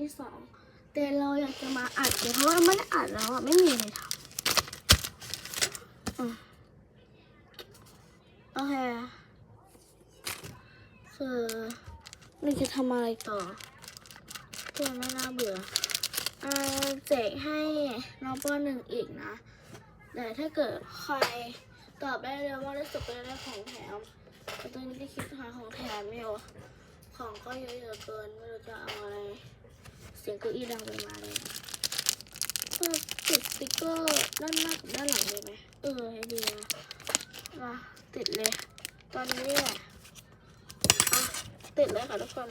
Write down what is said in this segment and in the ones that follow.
ที่สองแต่เราอยากจะมาอัดเลยเพราะว่าไม่ได้อัดแล้วอะไม่มีอะไรทำโอเคคือเราจะทำอะไรต่อตัวไม่น่าเบื่ออ่าแจกให้น้องปหนึ่งอีกนะ แต่ถ้าเกิดใครตอบได้เร็วมากที่สุดก็จะได้ของแถมแต่ตอนนี้ก็คิดหาของแถมอยู่ของก็เยอะเกินไม่รู้จะเอาอะไร สียงเก้าอี้ดังไปมาเลยก็ติดสติ๊กเกอร์ด้านหน้ากับด้านหลังเลยไหมเออไอเดียมาติดเลย ตอนนี้อะอะติดเลยค่ะทุกคน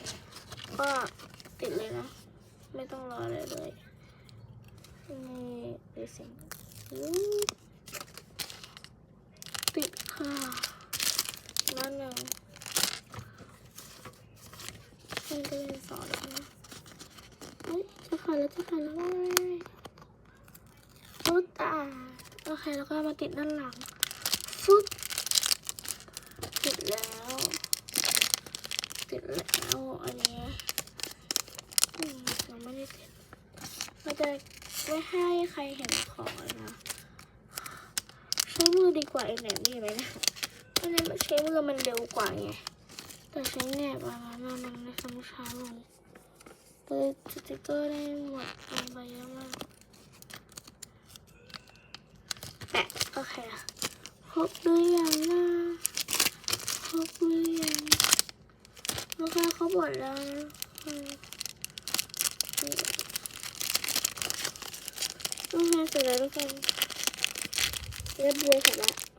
ก็ติดเลยนะ ไม่ต้องรออะไรเลยนี่เดี๋ยวเสียงติดค่ะนั่นหนึ่งมันก็เลยสอนแล้ว ฮ้ยแล้วจะขาดแล้วว้ายฟุตอะโอเคแล้วก็มาติดด้านหลังฟุตติดแล้ว ติดแล้วอันนี้ยังไม่ได้ติดเราจะไม่ให้ใครเห็นของเลยนะใช้มือดีกว่าไอ้แหนบนี่ไหมนะอันนี้ใช้มือมันเร็วกว่าไงแต่ใช้แหนบอันนั้นมันไม่ซ้ำช้าลง เปิดสติกเกอร์ได้หมดลงไปเยอะมากแปะโอเคครบหรือยังนะครบหรือยังโอเคครบหมดแล้วนะอืมโอเคเสร็จแล้วทุกคนเรียบร้อยเสร็จแล้ว